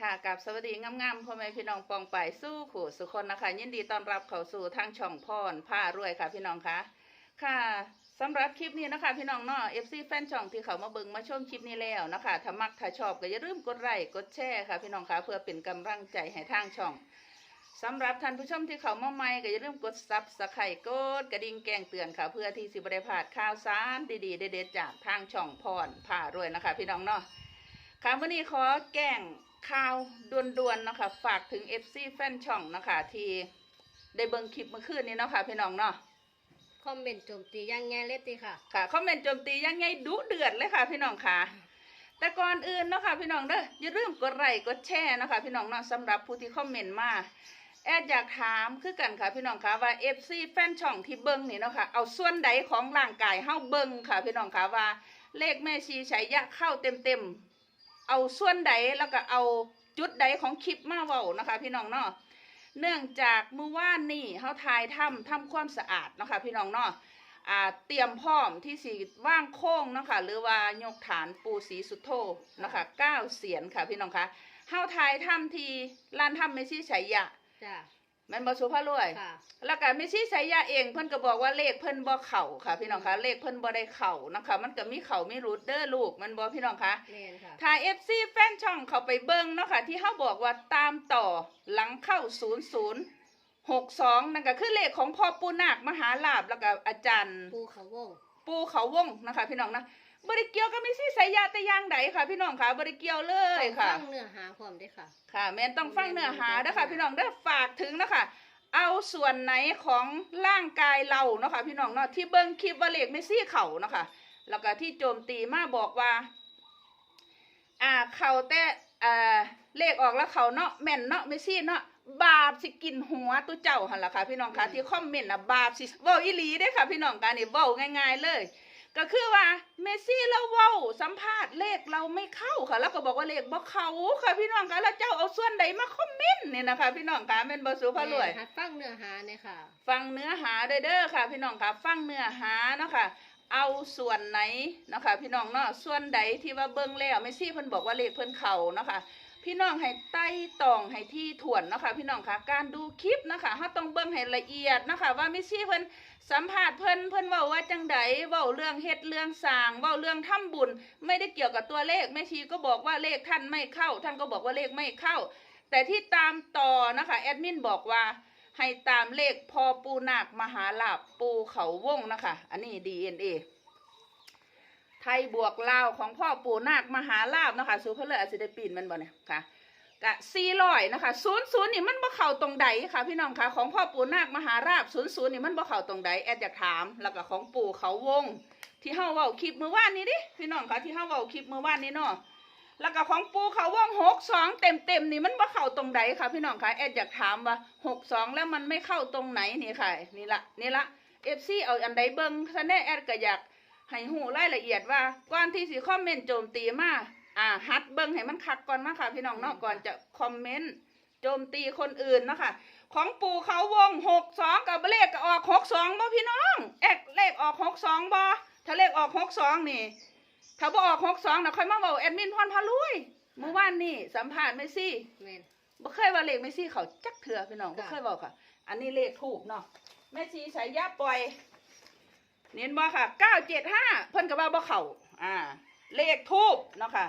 ค่ะกับสวัสดีงามๆพ่อแม่พี่น้องปองไปสู้ขู่สุคนนะคะยินดีต้อนรับเข้าสู่ทางช่องพรผ้ารวยค่ะพี่น้องคะค่ะสำหรับคลิปนี้นะคะพี่น้องเนาะ FC แฟนช่องที่เขามาเบิงมาชมคลิปนี้แล้วนะคะถ้ามักถ้าชอบก็อย่าลืมกดไลค์กดแชร์ค่ะพี่น้องคะเพื่อเป็นกำลังใจให้ทางช่องสำหรับท่านผู้ชมที่เขามาใหม่ก็อย่าลืมกดซับสไครต์กดกระดิ่งแจ้งเตือนค่ะ เพื่อที่สิบได้พลาดข่าวสารดีๆเด็ดๆจากทางช่องพรผ้ารวยนะคะ พี่น้องเนาะค่ะวันนี้ขอแก้ง ข่าวด่วนๆเนาะคะฝากถึง FC แฟนช่องนะคะที่ได้เบิ่งคลิปเมื่อคืนนี้เนาะค่ะพี่น้องเนาะคอมเมนต์โจมตีอยังไงเลยติค่ะค่ะคอมเมนต์โจมตียังไงดุเดือดเลยค่ะ พี่น้องค่ะ แต่ก่อนอื่นเนาะค่ะพี่น้องเด้ออย่าลืมกดไลค์กดแชร์เนาะคะพี่น้องเนาะสำหรับผู้ที่คอมเมนต์มาแอดอยากถามคือกันค่ะพี่น้องค่ะว่า FC แฟนช่องที่เบิ่งนี่เนาะค่ะเอาส่วนใดของร่างกายเฮาเบิ่งค่ะพี่น้องค่ะว่าเลขแม่ชีใช้ยะเข้าเต็มๆ เอาส่วนใดแล้วก็เอาจุดใดของคลิปมาเว้านะคะ พี่น้องเนาะเนื่องจากเมื่อวานนี่เขาทายถ้ำถ้ำความสะอาดนะคะ พี่น้องเนาะเตรียมพร้อมที่สีว่างโค้งนะคะหรือว่ายกฐานปูสีสุดโทนะคะเก้าเสียนค่ะพี่น้องคะเฮาทายถ้ำทีลานถ้ำเมซี่ชัยยะ แมันบ่สุภาพรวย ค่ะ แล้วก็ไม่ใช่สายยาเองเพิ่นก็บอกว่าเลขเพิ่นบ่เข่าค่ะ พี่น้องคะเลขเพิ่นบ่ได้เข่านะคะ มันก็มีเข่ามีรูดเด้อลูกมันบ่พี่น้องคะ แมนค่ะถ้า FC แฟนช่องเขาไปเบิ่งเนาะค่ะ ที่เฮาบอกว่าตามต่อหลังเข้า 0062 นั่นก็คือเลขของพ่อปู่นาคมหาลาภแล้วก็อาจารย์ ปูเขาวง ปู่เขาวงนะคะ พี่น้องนะ บ่ได้เกี่ยวกับไม่ใช่สายยาแต่อย่างใดค่ะ พี่น้องค่ะบ่ได้เกี่ยวเลยต้องค่ะ ฟังเนื้อหาความด้วยค่ะ ค่ะ แม่นต้องฟังเนื้อหาเด้อค่ะ พี่น้องเด้อฝากถึงนะคะเอาส่วนไหนของร่างกายเราเนาะค่ะพี่น้องเนาะที่เบิ้งคลิปว่าเลขไม่ซี่เข่าเนาะค่ะแล้วก็ที่โจมตีมาบอกว่า อ่าเข่าแต่อ่าเลขออกแล้วเขาเนาะแม่นเนาะไม่ซี่เนาะบาปสิกินหัวตุเจ้าหันล่ะค่ะพี่น้องค่ะที่คอมเมนต์น่ะบาปสิเว้าอีหลีเด้อค่ะ พี่น้องกันนี่เว้าง่าย ๆ เลย ก็คือว่าเมซี่เราเว้าสัมภาษณ์เลขเราไม่เข้าค่ะ แล้วก็บอกว่าเลขบ่เข้าค่ะพี่น้องคะแล้วเจ้าเอาส่วนใดมาคอมเมนต์เนี่ยนะคะ พี่น้องคะแม่นบ่สุภาพรวยแม่นหัดฟังเนื้อหาเนี่ยค่ะ ฟังเนื้อหาเด้อเด้อค่ะ พี่น้องค่ะ ฟังเนื้อหาเนาะค่ะเอาส่วนไหนเนาะค่ะพี่น้องเนาะส่วนใดที่ว่าเบิ่งแล้วไม่ซี่เพิ่นบอกว่าเลขเพิ่นเข้าเนาะค่ะ พี่น้องให้ไต่ตองให้ที่ถ่วนนะคะพี่น้องคะการดูคลิปนะคะเฮาต้องเบิ่งให้ละเอียดนะคะ ว่าม่ซี่เพิ่นสัมภาษณ์เพิ่นเพิ่นว้าว่าจังใดเว้าเรื่องเฮ็ดเรื่องสร้างเว้าเรื่องทำบุญ ไม่ได้เกี่ยวกับตัวเลขแม่ชีก็บอกว่าเลขท่านไม่เข้า ท่านก็บอกว่าเลขไม่เข้า แต่ที่ตามต่อนะคะแอดมินบอกว่าให้ตามเลขพอปูนาคมหาลาบปูเขาวงนะคะ อันนี้ DNA ไทยบวกลาวของพ่อปู่นาคมหาลาบนะคะสูเพนเลยอาจจะได้ปีนมันบ่เนี่ยค่ะกะสี่ร้อยนะคะศูนย์ศูนย์นี่มันบ่เข้าตรงใดค่ะพี่น้องคะของพ่อปู่นาคมหาลาบศูนย์ศูนย์นี่มันบ่เข้าตรงใดแอดอยากถามแล้วก็ของปู่เขาวง ที่เฮาเว้าคลิปเมื่อวานนี้ดิพี่น้องคะที่เฮาเว้าคลิปเมื่อวานนี้เนาะแล้วก็ของปู่เขาวงหกสองเต็มเต็มนี่มันบ่เข้าตรงใดค่ะพี่น้องคะแอดอยากถามว่าหกสองแล้วมันไม่เข้าตรงไหนนี่ค่ะ นี่ละนี่ละเอฟซีเอาอันใดเบิ่งซะแน่แอดก็อยาก ให้หูรายละเอียดว่าก่อนที่สิคอมเมนต์โจมตีมาอ่าฮัดเบิ่งให้มันคักก่อนมาค่ะ พี่น้องเนาะก่อนจะคอมเมนต์โจมตีคนอื่นเนาะค่ะของปู่เขาวงหกสองกับเลขก็ออกหกสองบ่พี่น้องเอกเลขออกหกสองบ่ถ้าเลขออกหกสองนี่ ถ้าบ่ออกหกสองนะค่อยมาบอกแอดมินพรพาลุยเมื่อวานนี่สัมภาษณ์เมซี่แมนบ่เคยว่าเลขเมซี่เขาจักเถื่อพี่น้องบ่ค่ะเคยบอกค่ะ อันนี้เลขถูกเนาะเมซี่ใช้ยาปล่อย เน้นบ่ค่ะเก้าเจ็ดห้าเพิ่นก็ว่าบ่เข้าอ่า เลขทูบเนาะค่ะ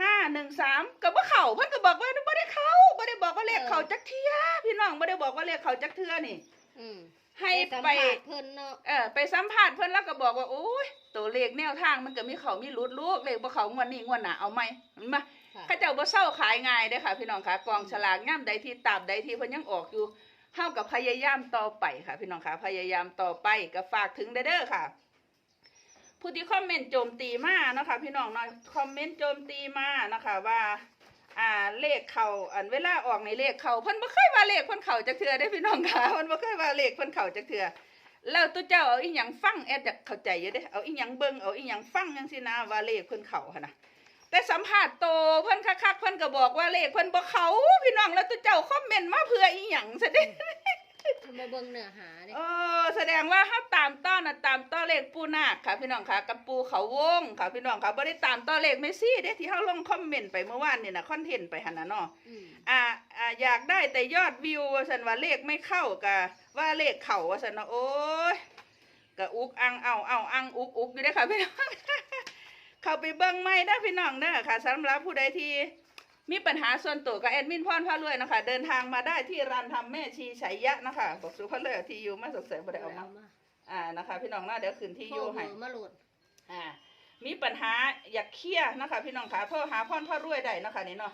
ห้าหนึ่งสามก็บ่เข้าเพิ่นก็บอกว่าบ่ได้เข้าบ่ได้บอกว่าเลขเข้าจักเทื่อพี่น้องบ่ได้บอกว่าเลขเข้าจักเทื่อนี่อืมให้สัมไปภาษณ์เพิ่นเนาะเออไปสัมภาษณ์เพิ่นแล้วก็บอกว่าโอ้ยตัวเลขแนวทางมันก็มีเข้ามีหลุดลูกเลขบ่เข้างวดนี้งวดหน้าเอาไหมมันมาค่ะเขาเจ้าบ่เศร้าขายง่ายเด้อค่ะ พี่น้องค่ะกองฉลากย่ำใดที่ตราบใดที่เพิ่นยังออกอยู่ เฮากับพยายามต่อไปค่ะ พี่น้องค่ะพยายามต่อไปก็ฝากถึงเด้อค่ะ ผู้ที่คอมเมนต์โจมตีมานะคะ พี่น้องเนาะคอมเมนต์โจมตีมานะคะว่าอ่าเลขเขาอันเวลาออกในเลขเขาเพิ่นบ่เคยว่าเลขเพิ่นเขาจักเทื่อได้พี่น้องค่ะเพิ่นบ่เคยว่าเลขเพิ่นเขาจักเทื่อแล้วตัวเจ้าเอาอีหยังฟังแอดจะเข้าใจอยู่เด้เอาอีหยังเบิ่งเอาอีหยังฟังจังซี่นะว่าเลขเพิ่นเขาหั่นน่ะ แต่สัมภาษณ์โตเพิ่นคักๆเพิ่นก็บอกว่าเลขเพิ่นบ่เขาพี่น้องแล้วตัวเจ้าคอมเมนต์มาเพื่ออีหยังซะเด้มาเบิ่งเนื้อหาเด้เออแสดงว่าเฮาตามต้อนน่ะตามต้อเลขปูนาคค่ะ พี่น้องค่ะกับปูเขาวงค่ะพี่น้องค่ะบ่ได้ตามต้อเลขเมสซี่เด้ที่เฮาลงคอมเมนต์ไปเมื่อวานนี่น่ะคอนเทนต์ไปหั่นน่ะเนาะอืมอ่าอ่าอยากได้แต่ยอดวิวว่าซั่นว่าเลขไม่เข้ากะว่าเลขเข้าว่าซั่นเนาะโอ้ยกะอุกอังเอาเอาอังอุกอุกอยู่เด้อค่ะพี่น้อง เข้าไปเบิ่งใหม่เด้อพี่น้องเด้อค่ะสำหรับผู้ใดที่มีปัญหาส่วนตัวกับแอดมินพรพารวยนะคะเดินทางมาได้ที่ร้านทำแม่ชีชัยยะนะคะบอกสุภาพเลยที่อยู่มาสกเสริมบ่ได้เอามามาอ่านะคะพี่น้องนะเดี๋ยวคืนที่อยู่ให้โทรเบอร์มาโหลดอ่ามีปัญหาอยากเคลียร์นะคะ พี่น้องค่ะโทรหาพ่อพ่อรวยได้นะคะนี่เนาะ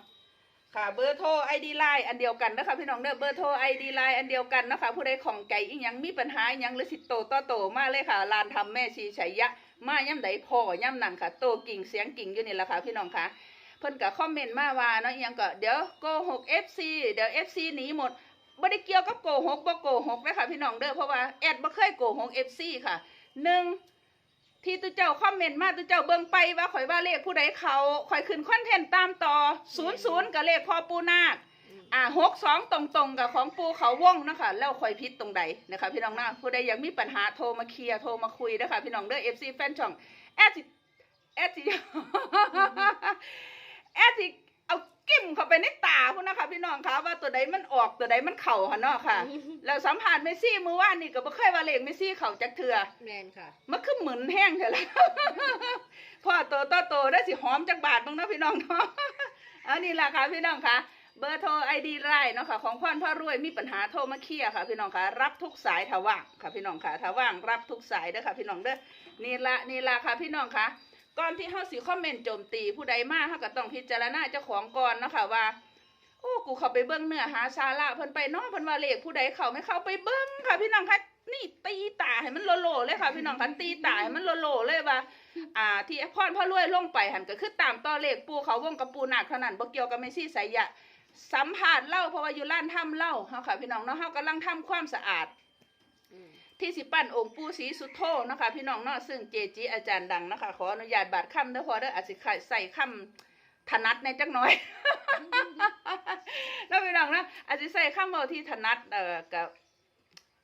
ค่ะเบอร์โทรไอดีไลน์อันเดียวกันนะคะพี่น้องเด้อเบอร์โทรไอดีไลน์อันเดียวกันนะคะผู้ใดของไก่อีหยังมีปัญหาอีหยังหรือสิโตต่อโตมาเลยค่ะลานทำแม่ชีชัยยะ มาย่ำใดพ่อย่ำนั่นค่ะ โตกิ่งเสียงกิ่งอยู่นี่แหละค่ะพี่น้องค่ะเพิ่นก็คอมเมนต์มาว่าเนาะอียังก็เดี๋ยวโกหก FC เดี๋ยว FC หนีหมดบ่ได้เกี่ยวกับโกหกบ่โกหกนะคะพี่น้องเด้อเพราะว่าแอดบ่เคยโกหก FC ค่ะหนึ่งที่ตุเจ้าคอมเมนต์มาตุเจ้าเบิ่งไปว่าข่อยว่าเลขผู้ใดเขาข่อยขึ้นคอนเทนต์ตามต่อ00กับเลขพ่อปูนาค อืมอ่า62ตรงๆกับของปูเขาวงนะคะแล้วข่อยผิดตรงใดนะคะพี่น้องนะผู้ใดอยากมีปัญหาโทรมาเคลียร์โทรมาคุยนะคะพี่น้องเด้อ FC แฟนช่องแอดสิแอดสิแอดสิเอากิ้มเข้าไปในตาพุ่นนะคะพี่น้องคะว่าตัวใดมันออกตัวใดมันเข่าหันเนาะค่ะแล้วสัมผัสเมสซี่มือว่านนี่ก็บ่เคยว่าเลขเมสซี่เข่าจักเทือแมนค่ะมันคือเหมือนแห้งเถอะละพ่อโตโตโตได้สิหอมจักบาทบ้างเนาะพี่น้องเนาะอันนี้ล่ะค่ะพี่น้องค่ะ เบอร์โทรไอดีไลน์เนาะค่ะของพ่อนพ่อรวยมีปัญหาโทรมาเคลียร์ค่ะ พี่น้องค่ะรับทุกสายถ้าว่างค่ะพี่น้องค่ะถ้าว่างรับทุกสายเด้อค่ะพี่น้องเด้อนี่ละนี่ละค่ะพี่น้องค่ะก่อนที่เฮาสิคอมเมนต์โจมตีผู้ใดมาเฮาก็ต้องพิจารณาเจ้าของก่อนเนาะค่ะว่าโอ้กูเข้าไปเบิ่งเนื้อหาสาระเพิ่นไปนาะเพิ่นว่าเลขผู้ใดเข้าไม่เข้าไปเบิ่งค่ะพี่น้องค่ะนี่ตีตาให้มันโลโลเลยค่ะพี่น้องค่ะตีตาให้มันโลโลเลยว่า อ่า ที่พรพ่อรวยลงไปหันก็คือตามต่อเลขปูเขาวงกับปูหนาคเท่านั้นบ่เกี่ยวกับเมซี่ไสยะ สัมภาษณ์เล่าเพราะว่าอยู่ร้านทำเล่าเฮาค่ะ พี่น้องเนาะเฮากำลังทำความสะอาดอืมที่สิปั้นองค์ปู่ศรีสุโธนะคะพี่น้องเนาะซึ่งเจจีอาจารย์ดังนะคะ ขออนุญาตบาดคำเด้อพอเด้ออาจสิใส่คำถนัดในจักหน่อยแล้วพี่น้องนะอาจสิใส่คำเบาที่ถนัดเอ่อกับ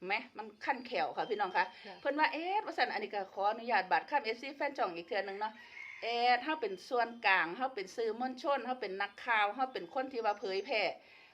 แหมมันขั้นแขวค่ะพี่น้องคะค่ะเพิ่นว่าเอ๊ะว่าซั่นอันนี้ก็ขออนุญาตบาดคำ FC แฟนจ่องอีกเทื่อหนึงเนาะเอ๊ะเฮาเป็นส่วนกลางเฮาเป็นสื่อมวลชนเฮาเป็นนักข่าวเฮาเป็นคนที่ว่าเผยแพร่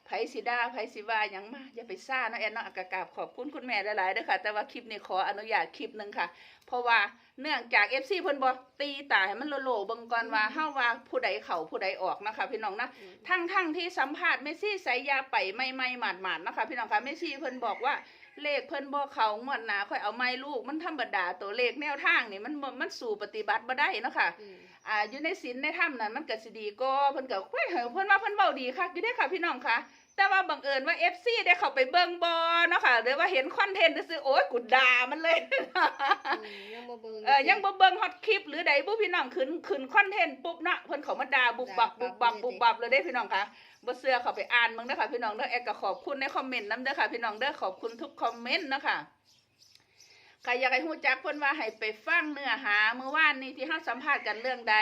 ไผสิดาไผสิว่าหยังมาอย่าไปซ่าเนาะแอนเนาะอากกราบขอบคุณคุณแม่หลายๆเด้อค่ะ แต่ว่าคลิปนี้ขออนุญาตคลิปหนึงค่ะ เพราะว่าเนื่องจาก FC เพิ่นบ่ตีตาให้มันโลๆเบิ่งก่อนว่าเฮาว่าผู้ใดเข้าผู้ใดออกนะคะพี่น้องนะอืมทั้งทั้งที่สัมภาษณ์เมสซี่สายยาไปไม่ไม่หมาดหมาดๆนะคะพี่น้องคะเมสซี่เพิ่นบอกว่า เลขเพิ่นบ่เขางวดหนาค่อยเอาไม้ลูกมันธรรมดาตัวเลขแนวทางนี่มันบ่มันสู่ปฏิบัติบ่ได้เนาะค่ะอืมอ่าอยู่ในศีลในธรรมนั้นมันก็สิดีก็เพิ่นก็เฮ้ยเพิ่นว่าเพิ่นเว้าดีคักอยู่เด้อค่ะพี่น้องคะ แต่ว่าบังเอิญว่า FC ได้เข้าไปเบิ่งบ่เนาะค่ะหรือว่าเห็นคอนเทนต์ซื่อๆโอ๊ยกูด่ามันเลยอืมยังบ่เบิ่งเออยังบ่เบิ่งฮอตคลิปหรือใดบุพี่น้องขึ้นขึ้นคอนเทนต์ปุ๊บเนาะเพิ่นเขามาด่าบุบบับบุบบับบุบบับเลยเด้พี่น้องคะบ่เชื่อเขาไปอ่านมึงเด้อค่ะพี่น้องเด้อแอกก็ขอบคุณในคอมเมนต์นํเด้อค่ะพี่น้องเด้อขอบคุณทุกคอมเมนต์เนาะค่ะใครอยากให้ฮู้จักเพิ่นว่าให้ไปฟังเนื้อหาเมื่อวานนี้ที่เฮาสัมภาษณ์กันเรื่องใด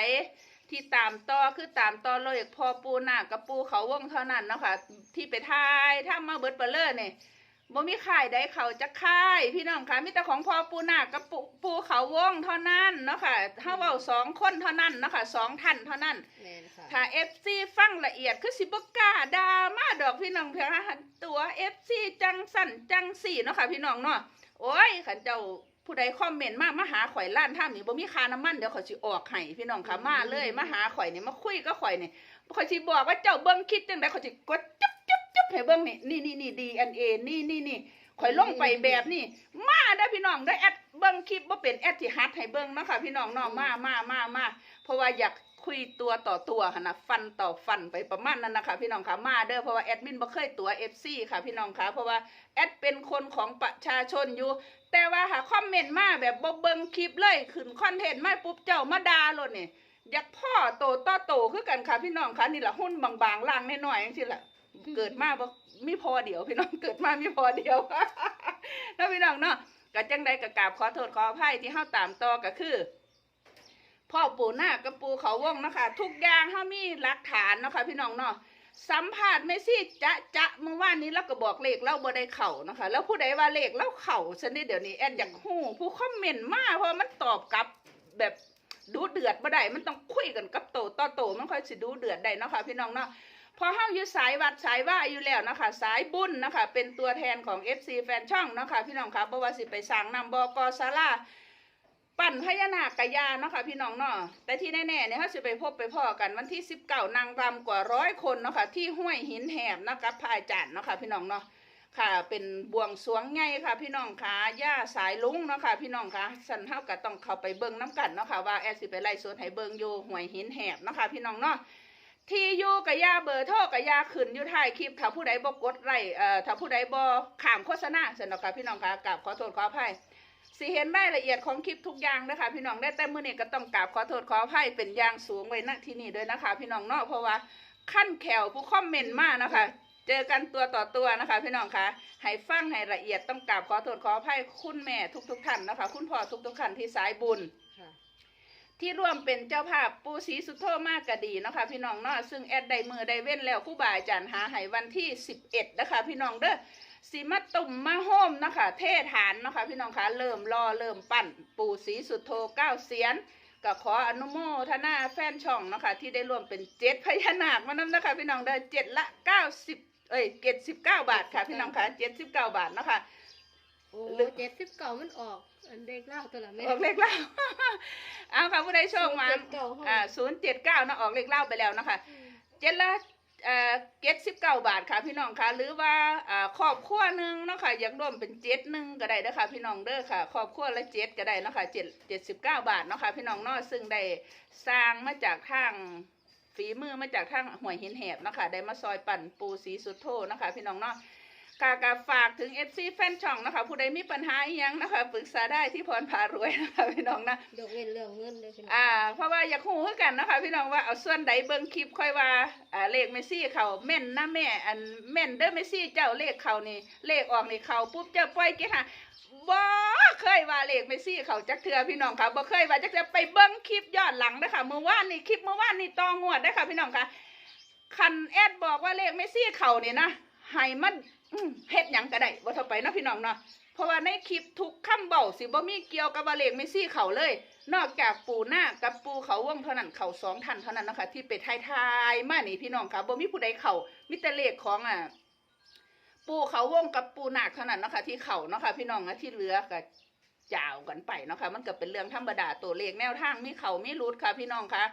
ที่ตามต่อคือตามต่อเลยพอปูนาคกับปูเขาวงเท่านั้นเนาะค่ะที่ไปทายถ้ามาเบิดเปเลอนี่บ่มีขายใดเขาจะขายพี่น้องคะมีแต่ของพ่อปูนาคกับปูปูเขาวงเท่านั้นเนาะค่ะเฮาเว้าสองคนเท่านั้นเนาะค่ะสองท่านเท่านั้นแมนค่ะถ้า FC ฟังละเอียดคือสิบ่กล้าด่ามาดอกพี่น้องเพียงหันตัว FC จังสั่นจังสี่เนาะค่ะพี่น้องเนาะโอ้ยขันเจ้า ผู้ใดคอมเมนต์มามาหาข่อยล้านท่ามนี่บ่มีค่าน้ำมันเดี๋ยวข่อยสิออกให้พี่น้องค่ะมาเลยมาหาข่อยนี่มาคุยกับข่อยนี่ข่อยสิบอกว่าเจ้าเบิ่งคลิปจังไดข่อยสิกดจุ๊บจุ๊บจุ๊บให้เบิ่งนี่นี่นี่นี่ DNA นี่นี่นี่ข่อยลงไปแบบนี้มาได้อพี่น้องได้อแอดเบิ่งคลิปบ่เป็นแอดที่ฮัดให้เบิ่งเนาะค่ะพี่น้องเนาะมามามามาเพราะว่าอยาก คุยตัวต่อตัวค่ะนะฟันต่อฟันไปประมาณนั้นนะคะพี่น้องค่ะมาเด้อเพราะว่าแอดมินบ่เคยตัว FC ค่ะพี่น้องค่ะเพราะว่าแอดเป็นคนของประชาชนอยู่ แต่ว่าหาคอมเมนต์มาแบบบ่เบิ่งคลิปเลยขึ้นคอนเทนต์มาปุ๊บเจ้ามาด่าโลดนี่อยากพ่อโตต่อโตคือกันค่ะพี่น้องค่ะนี่แหละหุ้นบางๆล่างน้อยๆจังซี่ละเกิดมาบ่มีพอเดียวพี่น้องเกิดมามีพอเดียวแล้วพี่น้องเนาะก็จังใดก็กราบขอโทษขออภัยที่เฮาตามต่อก็คือ พ่อปู่นากับปู่เขาวงนะคะทุกอย่างเฮามีหลักฐานนะคะพี่น้องเนาะสัมภาษณ์เมซี่จะจะเมื่อวานนี้เราก็บอกเลขเราบ่ได้เข่านะคะ แล้วผู้ใดว่าเลขเราเข่าฉันนี่เดี๋ยวนี้แอดอยากฮู้ผู้คอมเมนต์มาเพราะมันตอบกลับแบบดูเดือดบ่ได้มันต้องคุยกันกับโตต่อโตมันค่อยสิดูเดือดได้นะคะพี่น้องเนาะพอเฮาอยู่สายวัดสายว่าอยู่แล้วนะคะ สายบุญนะคะ เป็นตัวแทนของ FC แฟนช่องนะคะพี่น้องคะบ่ว่าสิไปสร้างนำบกศาลา ปั่นพญานาคกะยาเนาะค่ะพี่น้องเนาะแต่ที่แน่ๆเนี่ยเขาจะไปพบไปพ่อกันวันที่19นางรำกว่าร้อยคนเนาะค่ะที่ห้วยหินแหบนะกับพระอาจารย์เนาะค่ะพี่น้องเนาะค่ะ เป็นบวงสวงไงค่ะ พี่น้องค่ะย่าสายลุงเนาะค่ะพี่น้องค่ะสันเท่ากับต้องเข้าไปเบิ่งน้ำกันเนาะค่ะว่าแอสิไปไล่สวนให้เบิ่งอยู่ห้วยหินแหบเนาะค่ะพี่น้องเนาะที่อยู่กับยาเบอร์โทรกับยาขึ้นอยู่ท้ายคลิปถ้าผู้ใดบ่กดไลค์เอ่อถ้าผู้ใดบ่ข้ามโฆษณาสนเนาะค่ะพี่น้องค่ะกราบขอโทษขออภัย สิเห็นรายละเอียดของคลิปทุกอย่างนะคะพี่น้องได้แต่มื้อนี้ก็ต้องกราบขอโทษขออภัยเป็นอย่างสูงไว้ณที่นี่ด้วยนะคะ พี่น้องเนาะเพราะว่าขั้นแขวผู้คอมเมนต์มานะคะ เจอกันตัวต่อตัวนะคะ พี่น้องคะให้ฟังให้ละเอียดต้องกราบขอโทษขออภัยคุณแม่ทุกๆท่านนะคะ คุณพ่อทุกๆท่านที่สายบุญค่ะที่ร่วมเป็นเจ้าภาพปูศรีสุโธมากกะดีเนาะคะพี่น้องเนาะซึ่งแอดได้มือได้เว้นแล้วครู่บาอาจารย์หาให้วันที่ 11นะคะพี่น้องเด้อ สีมาตุ่มมาโฮมเนาะคะเทฐานเนาะคะพี่น้องคะเริ่มรอเริ่มปั้นปูศรีสุโธเก้าเสียนก็ขออนุโมทนาแฟนช่องเนาะคะที่ได้ร่วมเป็นเจ็ดพญานาคมานำนะคะพี่น้องเด้อเจ็ดละเก้าสิบเอ้ยเจ็ดสิบเก้าบาทค่ะพี่น้องคะเจ็ดสิบเก้าบาทเนาะคะโอ้หรือเจ็ดสิบเก่ามันออกอันเด็กเล่าตัวละแม่ออกเลขเล่าเอาค่ะผู้ใดโชคมาเจ็ดเก่าห้องอ่าศูนย์เจ็ดเก้านะออกเลขเล่าไปแล้วนะคะเจ็ดละ เจ็ดสิบเก้าบาทค่ะพี่น้องค่ะ หรือว่าครอบครัวหนึ่งเนาะค่ะอยากร่วมเป็นเจ็ดหนึ่งก็ได้เด้อค่ะพี่น้องเด้อค่ะครอบครัวละเจ็ดก็ได้เนาะค่ะเจ็ดเจ็ดสิบเก้าบาทเนาะค่ะพี่น้องเนาะซึ่งได้สร้างมาจากทางฝีมือมาจากทางห่วยหินแหบเนาะค่ะได้มาซอยปั่นปูสีสุดโทนะคะพี่น้องเนาะ กากาฝากถึง FC แฟนช่องนะคะ ผู้ใดมีปัญหาอหยังนะคะปรึกษาได้ที่พรพารวยนะคะพี่น้องนะ ยกเว้นเรื่องเงินเลยพี่น้องอ่าเพราะว่าอยากฮู้คือกันนะคะพี่น้องว่าเอาส่วนใดเบิ่งคลิปค่อยว่าอ่าเลขเมสซี่เขาแม่นนะแม่อันแม่นเด้อเมสซี่เจ้าเลขเขานี่เลขออกนี่เขาปุ๊บเจ้าปล่อยเกหาบ่เคยว่าเลขเมสซี่เขาจักเทื่อพี่น้องค่ะบ่เคยว่าจักเทื่อไปเบิ่งคลิปย้อนหลังนะคะเมื่อวานนี่คลิปเมื่อวานนี่ตองวดได้อค่ะพี่น้องค่ะคันแอดบอกว่าเลขเมสซี่เขานี่นะให้มันอื้อ เฮ็ดหยังก็ได้บ่เท่าไปเนาะพี่น้องเนาะเพราะว่าในคลิปทุกคำเบาสิบ่มีเกี่ยวกับว่าเลขไม่ซี่เขาเลย นอกจากปูหน้ากับปูเขาว่องเท่านั้นเขาสองท่านเท่านั้นนะคะที่ไปทายทายๆมานี่พี่น้องค่ะบ่มีผู้ใดเขามีแต่เลขของอะปูเขาว่องกับปูหนาคเท่านั้นนะคะที่เขาเนาะคะพี่น้องนะที่เหลือก็จ่าวกันไปเนาะคะมันก็เป็นเรื่องธรรมดาตัวเลขแนวทางมีเขามีรุดค่ะพี่น้องค่ะ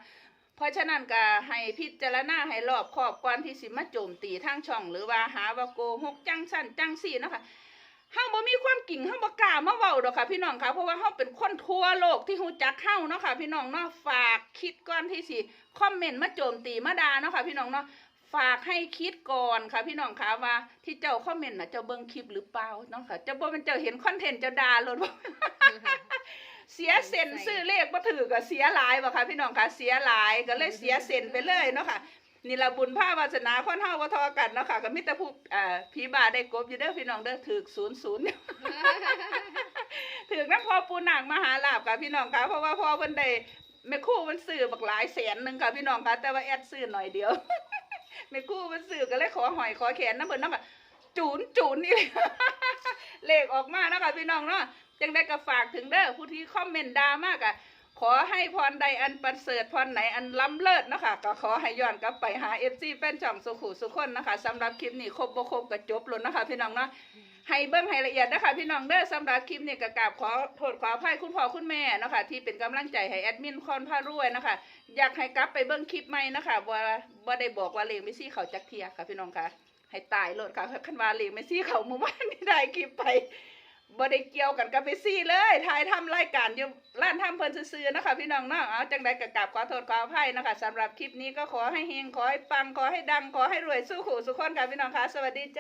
เพราะฉะนั้นก็ให้พิจารณาให้รอบคอบก่อนที่สิมาโจมตีทางช่อง หรือว่าหาว่าโกหกจังสั้นจังสี่นะคะเฮาบ่มีความกิ่งเฮาบ่กล้ามาเว้าดอกค่ะ พี่น้องค่ะเพราะว่าเฮาเป็นคนทั่วโลกที่ฮู้จักเฮาเนาะค่ะ พี่น้องเนาะฝากคิดก่อนที่สิคอมเมนต์มาโจมตีมาด่าเนาะค่ะ พี่น้องเนาะฝากให้คิดก่อนค่ะ พี่น้องค่ะว่าที่เจ้าคอมเมนต์น่ะเจ้าเบิ่งคลิปหรือเปล่าเนาะค่ะเจ้าบ่เป็นเจ้าเห็นคอนเทนต์เจ้าด่าโลดบ่ เสียเซนซื้อเลขบ่ถือก็เสียหลายบ่ค่ะพี่น้องค่ะเสียหลายก็เลยเสียเซนไปเลยเนาะค่ะนี่ละบุญภาวาสนาคนเฮาบ่ทอกันเนาะค่ะก็มีแต่ผู้อ่าผีบาได้กบอยู่เด้อพี่น้องเด้อถูก00เนี่ยถึงน้ำพอปูหนังมหาลาบค่ะพี่น้องค่ะเพราะว่าพอเพิ่นได้แม่คู่มันซื้อบักหลายแสนหนึ่งค่ะพี่น้องค่ะแต่ว่าแอดซื้อหน่อยเดียวแม่คู่มันซื้อก็เลยขอหอยขอแขนน้ำเพิ่นนาะค่ะจูนจูนนี่เลยเลขออกมาเนาะค่ะพี่น้องเนาะ จังได้ก็ฝากถึงเด้อผู้ที่คอมเมนต์ด่ามากอะขอให้พรใดอันประเสริฐพรไหนอันล้ำเลิศเนาะคะก็ขอให้ย้อนกลับไปหาเอฟซีแฟนช่องสุขุสุขคนนะคะสำหรับคลิปนี้ครบบ่ครบก็จบล้วนะคะ พี่น้องเนาะให้เบิ้งให้ละเอียดนะคะพี่น้องเด้อสำหรับคลิปนี้ก็กราบขอโทษขออภัยคุณพ่อคุณแม่เนาะคะที่เป็นกำลังใจให้แอดมินคอนพารวยนะคะ อยากให้กลับไปเบิ้งคลิปใหม่นะคะว่าบ่าได้บอกว่าเลงไม่ซี่เขาจักเทียค่ะพี่น้องค่ะให้ตายโลดค่ะคันว่าเลงไม่ซี่เขาเมื่อวานนี้ได้คลิปไป บ่ได้เกี่ยวกันกับไปซี่เลยถ่ายทำรายการอยู่ร้านทำเพิ่นซื้อๆนะคะพี่น้องเนาะเอาจังใดก็กราบขอโทษขออภัยนะคะสำหรับคลิปนี้ก็ขอให้เฮงขอให้ปังขอให้ดังขอให้รวยสู้ขู่สุขคนค่ะพี่น้องค่ะสวัสดีจ้ะ